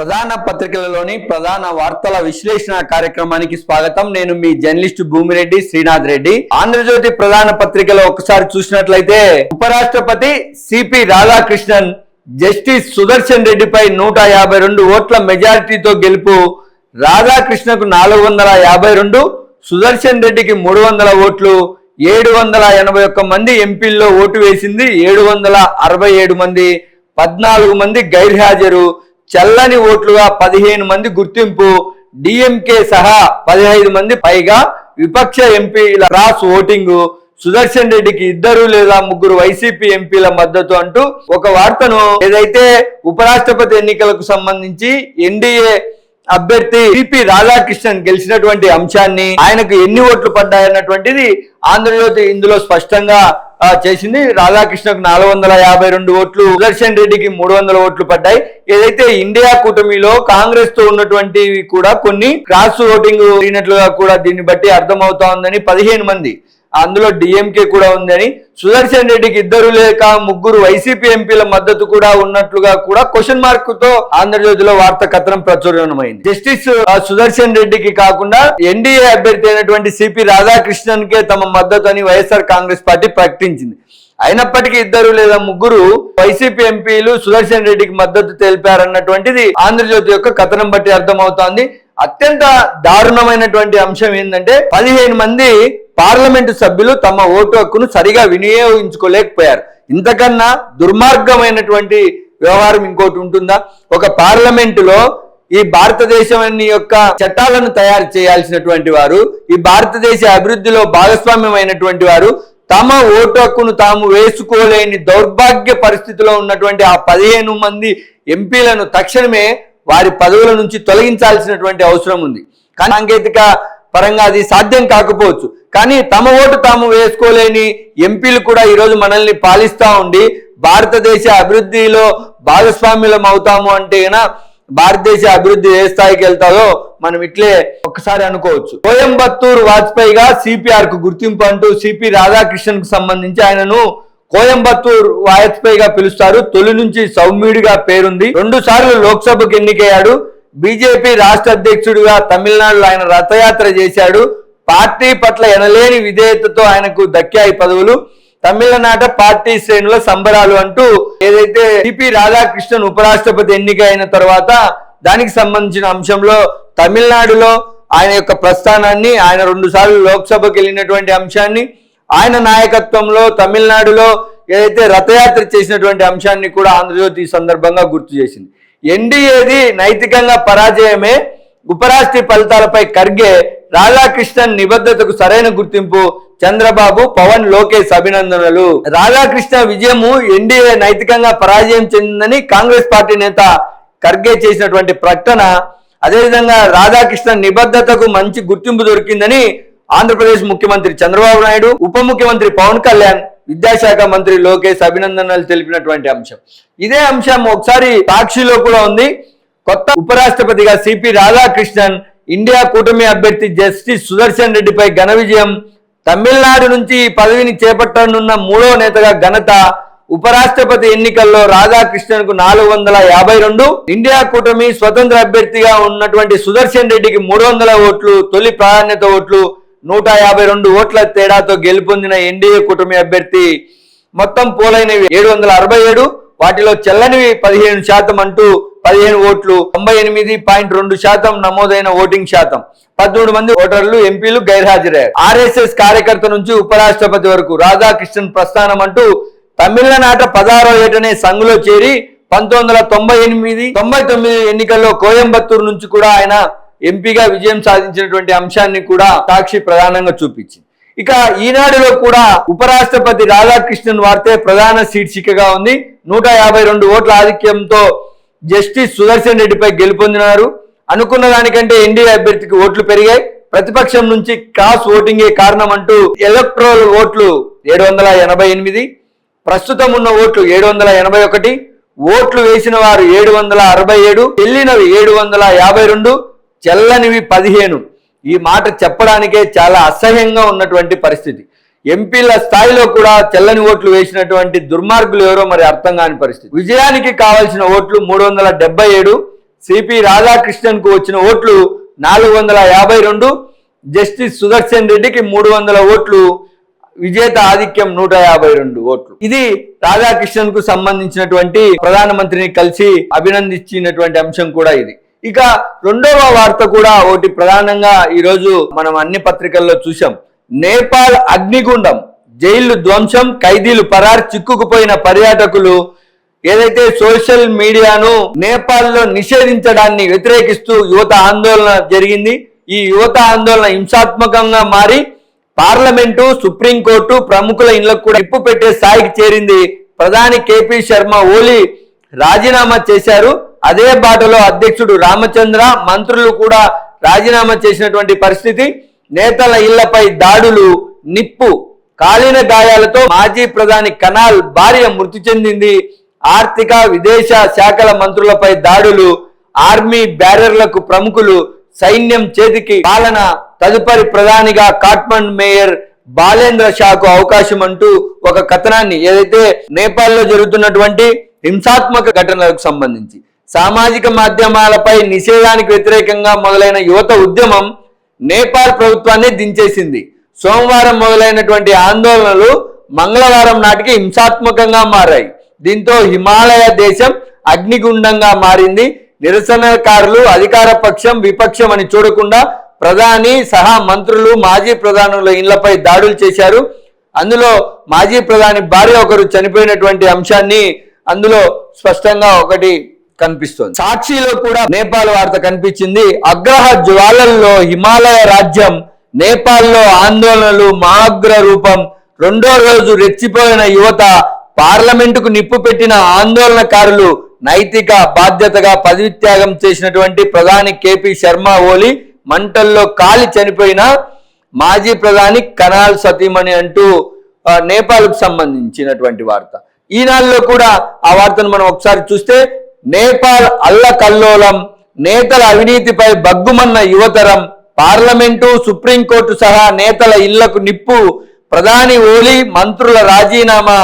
ప్రధాన పత్రికలలోని ప్రధాన వార్తల విశ్లేషణ కార్యక్రమానికి స్వాగతం. నేను మీ జర్నలిస్ట్ భూమిరెడ్డి శ్రీనాథ్ రెడ్డి. ఆంధ్రజ్యోతి ప్రధాన పత్రికలో ఒకసారి చూసినట్లయితే ఉపరాష్ట్రపతి సిపి రాధాకృష్ణన్ జస్టిస్ సుదర్శన్ రెడ్డిపై నూట యాభై రెండు ఓట్ల మెజారిటీతో గెలుపు రాధాకృష్ణకు నాలుగు వందల యాభై రెండు సుదర్శన్ రెడ్డికి మూడు వందల ఓట్లు ఏడు వందల ఎనభై ఒక్క మంది ఎంపీల్లో ఓటు వేసింది ఏడు వందల అరవై ఏడు మంది పద్నాలుగు మంది గైర్హాజరు చల్లని ఓట్లుగా పదిహేను మంది గుర్తింపు డిఎంకే సహా పదిహైదు మంది పైగా విపక్ష ఎంపీల క్రాస్ ఓటింగ్. సుదర్శన్ రెడ్డికి ఇద్దరు లేదా ముగ్గురు వైసీపీ ఎంపీల మద్దతు అంటూ ఒక వార్తను ఏదైతే ఉపరాష్ట్రపతి ఎన్నికలకు సంబంధించి ఎన్డీఏ అభ్యర్థి సిపి రాధాకృష్ణన్ గెలిచినటువంటి అంశాన్ని ఆయనకు ఎన్ని ఓట్లు పడ్డాయన్నటువంటిది ఆంధ్రజ్యోతి ఇందులో స్పష్టంగా చేసింది. రాధాకృష్ణకు నాలుగు వందల యాభై రెండు ఓట్లు సుదర్శన్ రెడ్డికి మూడు వందల ఓట్లు పడ్డాయి. ఏదైతే ఇండియా కూటమిలో కాంగ్రెస్తో ఉన్నటువంటివి కూడా కొన్ని క్రాస్ ఓటింగ్ అయినట్లుగా కూడా దీన్ని బట్టి అర్థమవుతా ఉందని పదిహేను మంది అందులో డిఎంకే కూడా ఉందని. సుదర్శన్ రెడ్డికి ఇద్దరు లేక ముగ్గురు వైసీపీ ఎంపీల మద్దతు కూడా ఉన్నట్లుగా కూడా క్వశ్చన్ మార్క్తో ఆంధ్రజ్యోతిలో వార్త కథనం ప్రచురణమైంది. జస్టిస్ ఆ, సుదర్శన్ రెడ్డికి కాకుండా ఎన్డీఏ అభ్యర్థి అయినటువంటి సిపి రాధాకృష్ణన్ కే తమ మద్దతు అని వైఎస్ఆర్ కాంగ్రెస్ పార్టీ ప్రకటించింది. అయినప్పటికీ ఇద్దరు లేదా ముగ్గురు వైసీపీ ఎంపీలు సుదర్శన్ రెడ్డికి మద్దతు తెలిపారన్నటువంటిది ఆంధ్రజ్యోతి యొక్క కథనం బట్టి అర్థమవుతోంది. అత్యంత దారుణమైనటువంటి అంశం ఏంటంటే పదిహేను మంది పార్లమెంటు సభ్యులు తమ ఓటు హక్కును సరిగా వినియోగించుకోలేకపోయారు. ఇంతకన్నా దుర్మార్గమైనటువంటి వ్యవహారం ఇంకోటి ఉంటుందా? ఒక పార్లమెంటులో ఈ భారతదేశం యొక్క చట్టాలను తయారు చేయాల్సినటువంటి వారు ఈ భారతదేశ అభివృద్ధిలో భాగస్వామ్యమైనటువంటి వారు తమ ఓటు హక్కును తాము వేసుకోలేని దౌర్భాగ్య పరిస్థితిలో ఉన్నటువంటి ఆ పదిహేను మంది ఎంపీలను తక్షణమే వారి పదవుల నుంచి తొలగించాల్సినటువంటి అవసరం ఉంది. కానీ సాంకేతిక పరంగా అది సాధ్యం కాకపోవచ్చు. కానీ తమ ఓటు తాము వేసుకోలేని ఎంపీలు కూడా ఈరోజు మనల్ని పాలిస్తూ ఉండి భారతదేశ అభివృద్ధిలో భాగస్వామ్యులం అవుతాము అంటే భారతదేశ అభివృద్ధి ఏ స్థాయికి వెళ్తాదో మనం ఇట్లే ఒకసారి అనుకోవచ్చు. కోయంబత్తూరు వాజ్పేయిగా సిపిఆర్కు గుర్తింపు అంటూ సిపి రాధాకృష్ణన్కు సంబంధించి ఆయనను కోయంబత్తూర్ వాజ్పేయిగా పిలుస్తారు. తొలి నుంచి సౌమ్యుడిగా పేరుంది. రెండు సార్లు లోక్సభకు ఎన్నికయ్యాడు. బీజేపీ రాష్ట్ర అధ్యక్షుడిగా తమిళనాడులో ఆయన రథయాత్ర చేశాడు. పార్టీ పట్ల ఎనలేని విధేయతతో ఆయనకు దక్కాయి పదవులు. తమిళనాట పార్టీ శ్రేణుల సంబరాలు అంటూ ఏదైతే సిపి రాధాకృష్ణన్ ఉపరాష్ట్రపతి ఎన్నిక అయిన తర్వాత దానికి సంబంధించిన అంశంలో తమిళనాడులో ఆయన యొక్క ప్రస్థానాన్ని ఆయన రెండు సార్లు లోక్సభకు వెళ్ళినటువంటి అంశాన్ని ఆయన నాయకత్వంలో తమిళనాడులో ఏదైతే రథయాత్ర చేసినటువంటి అంశాన్ని కూడా ఆంధ్రజ్యోతి ఈ సందర్భంగా గుర్తు చేసింది. ఎన్డీఏది నైతికంగా పరాజయమే ఉపరాష్ట్రీ ఫలితాలపై ఖర్గే రాధాకృష్ణన్ నిబద్ధతకు సరైన గుర్తింపు చంద్రబాబు పవన్ లోకేష్ అభినందనలు. రాధాకృష్ణ విజయము ఎన్డీఏ నైతికంగా పరాజయం చెందిందని కాంగ్రెస్ పార్టీ నేత ఖర్గే చేసినటువంటి ప్రకటన. అదేవిధంగా రాధాకృష్ణ నిబద్ధతకు మంచి గుర్తింపు దొరికిందని ఆంధ్రప్రదేశ్ ముఖ్యమంత్రి చంద్రబాబు నాయుడు ఉప ముఖ్యమంత్రి పవన్ కళ్యాణ్ విద్యాశాఖ మంత్రి లోకేష్ అభినందనలు తెలిపినటువంటి అంశం. ఇదే అంశం ఒకసారి సాక్షిలో కూడా ఉంది. కొత్త ఉపరాష్ట్రపతిగా సిపి రాధాకృష్ణన్ ఇండియా కూటమి అభ్యర్థి జస్టిస్ సుదర్శన్ రెడ్డిపై ఘన విజయం. తమిళనాడు నుంచి పదవిని చేపట్టనున్న మూడో నేతగా ఘనత ఉపరాష్ట్రపతి ఎన్నికల్లో రాధాకృష్ణన్కు నాలుగు వందల యాభై రెండు. ఇండియా కూటమి స్వతంత్ర అభ్యర్థిగా ఉన్నటువంటి సుదర్శన్ రెడ్డికి మూడు వందల ఓట్లు తొలి ప్రాధాన్యత ఓట్లు నూట యాభై రెండు ఓట్ల తేడాతో గెలుపొందిన ఎన్డీఏ కూటమి అభ్యర్థి మొత్తం పోలైనవి ఏడు వందల అరవై ఏడు వాటిలో చెల్లనివి పదిహేను శాతం అంటూ పదిహేను ఓట్లు తొంభై ఎనిమిది పాయింట్ రెండు శాతం నమోదైన ఓటింగ్ శాతం. పదమూడు మంది ఓటర్లు ఎంపీలు గైర్హాజరయ్యారు. ఆర్ఎస్ఎస్ కార్యకర్త నుంచి ఉపరాష్ట్రపతి వరకు రాధాకృష్ణన్ ప్రస్థానం అంటూ తమిళనాట పదహారో ఏటనే సంఘులో చేరి పంతొమ్మిది వందల తొంభై ఎనిమిది తొంభై తొమ్మిది ఎన్నికల్లో కోయంబత్తూరు నుంచి కూడా ఆయన ఎంపీగా విజయం సాధించినటువంటి అంశాన్ని కూడా సాక్షి ప్రధానంగా చూపించింది. ఇక ఈనాడులో కూడా ఉపరాష్ట్రపతి రాధాకృష్ణన్ వార్తే ప్రధాన శీర్షికగా ఉంది. నూట యాభై రెండు ఓట్ల ఆధిక్యంతో జస్టిస్ సుదర్శన్ రెడ్డిపై గెలుపొందినారు. అనుకున్న దానికంటే ఎన్డీఏ అభ్యర్థికి ఓట్లు పెరిగాయి. ప్రతిపక్షం నుంచి క్రాస్ ఓటింగే కారణం అంటూ ఎలక్ట్రోల్ ఓట్లు ఏడు వందల ఎనభై ఎనిమిది ప్రస్తుతం ఉన్న ఓట్లు ఏడు వందల ఎనభై ఒకటి ఓట్లు వేసిన వారు ఏడు వందల అరవై ఏడు వెళ్ళినవి ఏడు వందల యాభై రెండు చెల్లనివి పదిహేను. ఈ మాట చెప్పడానికే చాలా అసహ్యంగా ఉన్నటువంటి పరిస్థితి. ఎంపీల స్థాయిలో కూడా చెల్లని ఓట్లు వేసినటువంటి దుర్మార్గులు ఎవరో మరి అర్థం కాని పరిస్థితి. విజయానికి కావలసిన ఓట్లు మూడు వందల డెబ్బై ఏడు సిపి రాధాకృష్ణన్కు వచ్చిన ఓట్లు నాలుగు వందల యాభై రెండు జస్టిస్ సుదర్శన్ రెడ్డికి మూడు వందల ఓట్లు విజేత ఆధిక్యం నూట యాభై రెండు ఓట్లు. ఇది రాధాకృష్ణన్కు సంబంధించినటువంటి ప్రధానమంత్రిని కలిసి అభినందించినటువంటి అంశం కూడా ఇది. ఇక రెండవ వార్త కూడా ఒకటి ప్రధానంగా ఈరోజు మనం అన్ని పత్రికల్లో చూసాం నేపాల్ అగ్నిగుండం జైళ్ళు ధ్వంసం ఖైదీలు పరార్ చిక్కుకుపోయిన పర్యాటకులు ఏదైతే సోషల్ మీడియాను నేపాల్లో నిషేధించడాన్ని వ్యతిరేకిస్తూ యువత ఆందోళన జరిగింది. ఈ యువత ఆందోళన హింసాత్మకంగా మారి పార్లమెంటు సుప్రీంకోర్టు ప్రముఖుల ఇళ్ళకు కూడా ఇప్పు పెట్టే స్థాయికి చేరింది. ప్రధాని కేపీ శర్మ ఓలీ రాజీనామా చేశారు. అదే బాటలో అధ్యక్షుడు రామచంద్ర మంత్రులు కూడా రాజీనామా చేసినటువంటి పరిస్థితి. నేతల ఇళ్ళపై దాడులు నిప్పు కాలిన గాయాలతో మాజీ ప్రధాని కనాల్ భార్య మృతి చెందింది. ఆర్థిక విదేశ శాఖల మంత్రులపై దాడులు ఆర్మీ బ్యారర్లకు ప్రముఖులు సైన్యం చేతికి పాలన తదుపరి ప్రధానిగా కాట్మండ్ మేయర్ బాలేంద్ర షాకు అవకాశం అంటూ ఒక కథనాన్ని ఏదైతే నేపాల్లో జరుగుతున్నటువంటి హింసాత్మక ఘటనలకు సంబంధించి సామాజిక మాధ్యమాలపై నిషేధానికి వ్యతిరేకంగా మొదలైన యువత ఉద్యమం నేపాల్ ప్రభుత్వాన్ని దించేసింది. సోమవారం మొదలైనటువంటి ఆందోళనలు మంగళవారం నాటికి హింసాత్మకంగా మారాయి. దీంతో హిమాలయ దేశం అగ్నిగుండంగా మారింది. నిరసనకారులు అధికార పక్షం విపక్షం అని చూడకుండా ప్రధాని సహా మంత్రులు మాజీ ప్రధానుల ఇళ్ళపై దాడులు చేశారు. అందులో మాజీ ప్రధాని భార్య ఒకరు చనిపోయినటువంటి అంశాన్ని అందులో స్పష్టంగా ఒకటి కనిపిస్తోంది. సాక్షిలో కూడా నేపాల్ వార్త కనిపించింది. అగ్రహ జ్వాలల్లో హిమాలయ రాజ్యం నేపాల్లో ఆందోళనలు మహాగ్ర రూపం. రెండో రోజు రెచ్చిపోయిన యువత పార్లమెంటుకు నిప్పు పెట్టిన ఆందోళనకారులు నైతిక బాధ్యతగా పదవిత్యాగం చేసినటువంటి ప్రధాని కేపీ శర్మ ఓలి మంటల్లో కాలి చనిపోయిన మాజీ ప్రధాని కనాల్ సతీమణి అంటూ నేపాల్కు సంబంధించినటువంటి వార్త. ఈనాడులో కూడా ఆ వార్తను మనం ఒకసారి చూస్తే నేపాల్ అల్లకల్లోలం నేతల అవినీతిపై బగ్గుమన్న యువతరం పార్లమెంటు సుప్రీంకోర్టు సహా నేతల ఇళ్ళకు నిప్పు ప్రధాని ఓలీ మంత్రుల రాజీనామా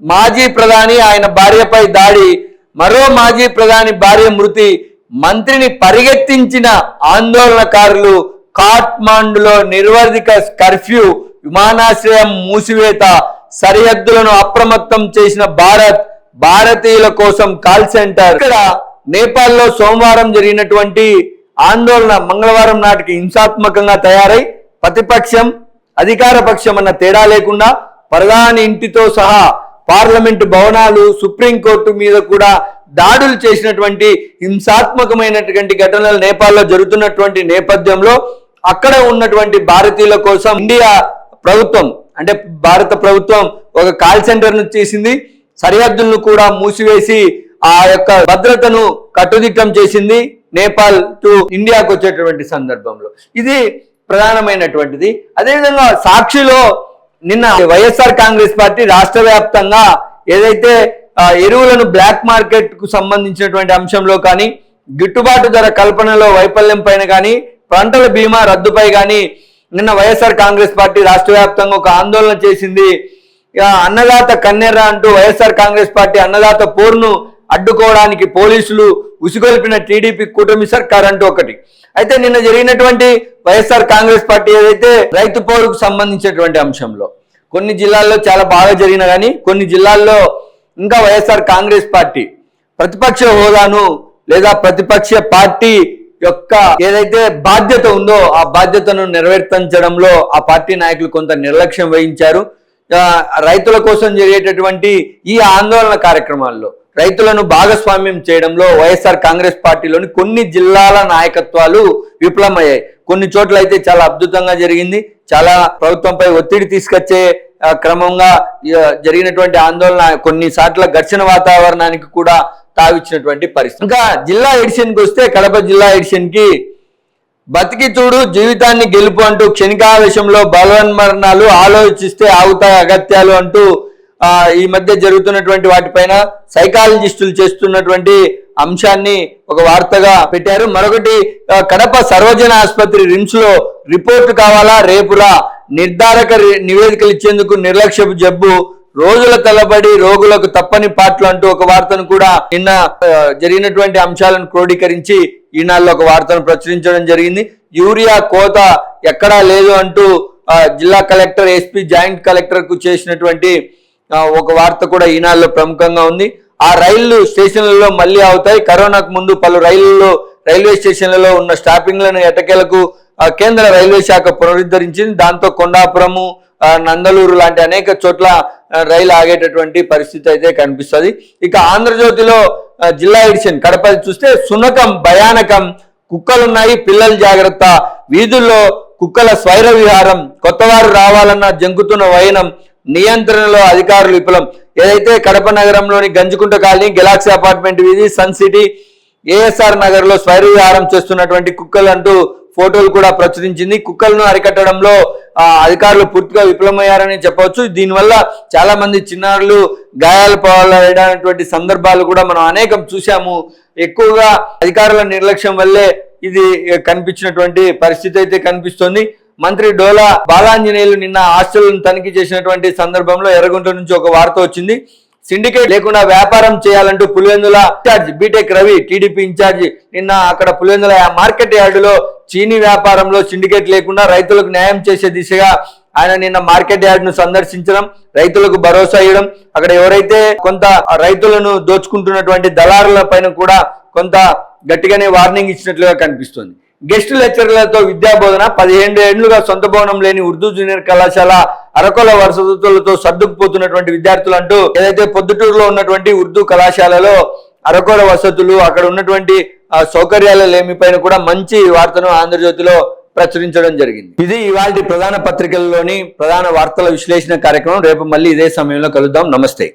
మాజీ ప్రధాని ఆయన భార్యపై దాడి మరో మాజీ ప్రధాని భార్య మృతి మంత్రిని పరిగెత్తించిన ఆందోళనకారులు కాట్మాండులో నిర్వర్ధిక కర్ఫ్యూ విమానాశ్రయం మూసివేత సరిహద్దులను అప్రమత్తం చేసిన భారత్ భారతీయుల కోసం కాల్ సెంటర్. ఇక్కడ నేపాల్లో సోమవారం జరిగినటువంటి ఆందోళన మంగళవారం నాటికి హింసాత్మకంగా తయారై ప్రతిపక్షం అధికార పక్షం అన్న తేడా లేకుండా ప్రధాని ఇంటితో సహా పార్లమెంటు భవనాలు సుప్రీంకోర్టు మీద కూడా దాడులు చేసినటువంటి హింసాత్మకమైనటువంటి ఘటనలు నేపాల్లో జరుగుతున్నటువంటి నేపథ్యంలో అక్కడ ఉన్నటువంటి భారతీయుల కోసం ఇండియా ప్రభుత్వం అంటే భారత ప్రభుత్వం ఒక కాల్ సెంటర్ను చేసింది. సరిహద్దులను కూడా మూసివేసి ఆ యొక్క భద్రతను కట్టుదిట్టం చేసింది నేపాల్ టు ఇండియాకు వచ్చేటటువంటి సందర్భంలో. ఇది ప్రధానమైనటువంటిది. అదేవిధంగా సాక్షిలో నిన్న వైఎస్ఆర్ కాంగ్రెస్ పార్టీ రాష్ట్ర వ్యాప్తంగా ఏదైతే ఎరువులను బ్లాక్ మార్కెట్కు సంబంధించినటువంటి అంశంలో కానీ గిట్టుబాటు ధర కల్పనలో వైఫల్యం పైన కానీ పంటల బీమా రద్దుపై కానీ నిన్న వైఎస్ఆర్ కాంగ్రెస్ పార్టీ రాష్ట్ర వ్యాప్తంగా ఒక ఆందోళన చేసింది. అన్నదాత కన్నెర్ర అంటూ వైఎస్ఆర్ కాంగ్రెస్ పార్టీ అన్నదాత పోరును అడ్డుకోవడానికి పోలీసులు ఉసిగొల్పిన టీడీపీ కూటమి సర్కార్ అంటూ ఒకటి. అయితే నిన్న జరిగినటువంటి వైఎస్ఆర్ కాంగ్రెస్ పార్టీ ఏదైతే రైతు పోరుకు సంబంధించినటువంటి అంశంలో కొన్ని జిల్లాల్లో చాలా బాగా జరిగిన కానీ కొన్ని జిల్లాల్లో ఇంకా వైఎస్ఆర్ కాంగ్రెస్ పార్టీ ప్రతిపక్ష హోదాను లేదా ప్రతిపక్ష పార్టీ యొక్క ఏదైతే బాధ్యత ఉందో ఆ బాధ్యతను నెరవేర్తించడంలో ఆ పార్టీ నాయకులు కొంత నిర్లక్ష్యం వహించారు. రైతుల కోసం జరిగేటటువంటి ఈ ఆందోళన కార్యక్రమాల్లో రైతులను భాగస్వామ్యం చేయడంలో వైఎస్ఆర్ కాంగ్రెస్ పార్టీలోని కొన్ని జిల్లాల నాయకత్వాలు విఫలమయ్యాయి. కొన్ని చోట్ల అయితే చాలా అద్భుతంగా జరిగింది. చాలా ప్రభుత్వంపై ఒత్తిడి తీసుకొచ్చే క్రమంగా జరిగినటువంటి ఆందోళన కొన్ని సార్ల ఘర్షణ వాతావరణానికి కూడా తావిచ్చినటువంటి పరిస్థితి. ఇంకా జిల్లా ఎడిషన్కి వస్తే కడప జిల్లా ఎడిషన్కి బతికి చూడు జీవితాన్ని గెలుపు అంటూ క్షణికావేశంలో బలవన్మరణాలు ఆలోచిస్తే ఆగుతాయి అగత్యాలు అంటూ ఆ, ఈ మధ్య జరుగుతున్నటువంటి వాటిపైన సైకాలజిస్టులు చేస్తున్నటువంటి అంశాన్ని ఒక వార్తగా పెట్టారు. మరొకటి కడప సర్వజన ఆసుపత్రి రిమ్స్లో రిపోర్టు కావాలా? రేపురా నిర్ధారక నివేదికలు ఇచ్చేందుకు నిర్లక్ష్యపు జబ్బు రోజుల తలబడి రోగులకు తప్పని పాటలు అంటూ ఒక వార్తను కూడా నిన్న జరిగినటువంటి అంశాలను క్రోడీకరించి ఈనాళ్ళు ఒక వార్తను ప్రచురించడం జరిగింది. యూరియా కోత ఎక్కడా లేదు అంటూ జిల్లా కలెక్టర్ ఎస్పీ జాయింట్ కలెక్టర్కు చేసినటువంటి ఒక వార్త కూడా ఈనాడులో ప్రముఖంగా ఉంది. ఆ రైళ్ళు స్టేషన్లలో మళ్ళీ అవుతాయి కరోనాకు ముందు పలు రైళ్ళలో రైల్వే స్టేషన్లలో ఉన్న స్టాపింగ్లను ఎటకేలకు కేంద్ర రైల్వే శాఖ పునరుద్ధరించింది. దాంతో కొండాపురము నందలూరు లాంటి అనేక చోట్ల రైలు ఆగేటటువంటి పరిస్థితి అయితే కనిపిస్తుంది. ఇక ఆంధ్రజ్యోతిలో జిల్లా ఎడిషన్ కడప చూస్తే సునకం భయానకం కుక్కలున్నాయి పిల్లలు జాగ్రత్త. వీధుల్లో కుక్కల స్వైర విహారం కొత్తవారు రావాలన్న జంకుతున్న వైనం నియంత్రణలో అధికారులు విఫలం. ఏదైతే కడప నగరంలోని గంజుకుంట కాలనీ గెలాక్సీ అపార్ట్మెంట్ వీధి సన్ సిటీ ఏఎస్ఆర్ నగర్లో స్వైర విహారం చేస్తున్నటువంటి కుక్కలు అంటూ ఫోటోలు కూడా ప్రచురించింది. కుక్కలను అరికట్టడంలో అధికారులు పూర్తిగా విఫలమయ్యారని చెప్పవచ్చు. దీనివల్ల చాలా మంది చిన్నారులు గాయాలు పాలైనటువంటి సందర్భాలు కూడా మనం అనేకం చూసాము ఎక్కువగా అధికారుల నిర్లక్ష్యం వల్లే ఇది కనిపించినటువంటి పరిస్థితి అయితే కనిపిస్తుంది. మంత్రి డోలా బాలాంజనేయులు నిన్న హాస్టల్ను తనిఖీ చేసినటువంటి సందర్భంలో ఎర్రగుంట నుంచి ఒక వార్త వచ్చింది. సిండికేట్ లేకుండా వ్యాపారం చేయాలంటూ Pulivendula in-charge BTech Ravi TDP in-charge నిన్న అక్కడ పులివెందుల మార్కెట్ యార్డులో చీనీ వ్యాపారంలో సిండికేట్ లేకుండా రైతులకు న్యాయం చేసే దిశగా ఆయన నిన్న మార్కెట్ యార్డ్ను సందర్శించడం రైతులకు భరోసా ఇవ్వడం అక్కడ ఎవరైతే కొంత రైతులను దోచుకుంటున్నటువంటి దళారుల పైన కూడా కొంత గట్టిగానే వార్నింగ్ ఇచ్చినట్లుగా కనిపిస్తుంది. గెస్ట్ లెక్చరర్లతో విద్యా బోధన పదిహేను ఏళ్ళుగా సొంత భవనం లేని ఉర్దూ జూనియర్ కళాశాల అరకొల వసతులతో సర్దుకుపోతున్నటువంటి విద్యార్థులు అంటూ ఏదైతే పొద్దుటూరులో ఉన్నటువంటి ఉర్దూ కళాశాలలో అరకొల వసతులు అక్కడ ఉన్నటువంటి సౌకర్యాల లేమిపైన కూడా మంచి వార్తను ఆంధ్రజ్యోతిలో ప్రచురించడం జరిగింది. ఇది ఇవాళ ప్రధాన పత్రికల్లోని ప్రధాన వార్తల విశ్లేషణ కార్యక్రమం. రేపు మళ్ళీ ఇదే సమయంలో కలుద్దాం. నమస్తే.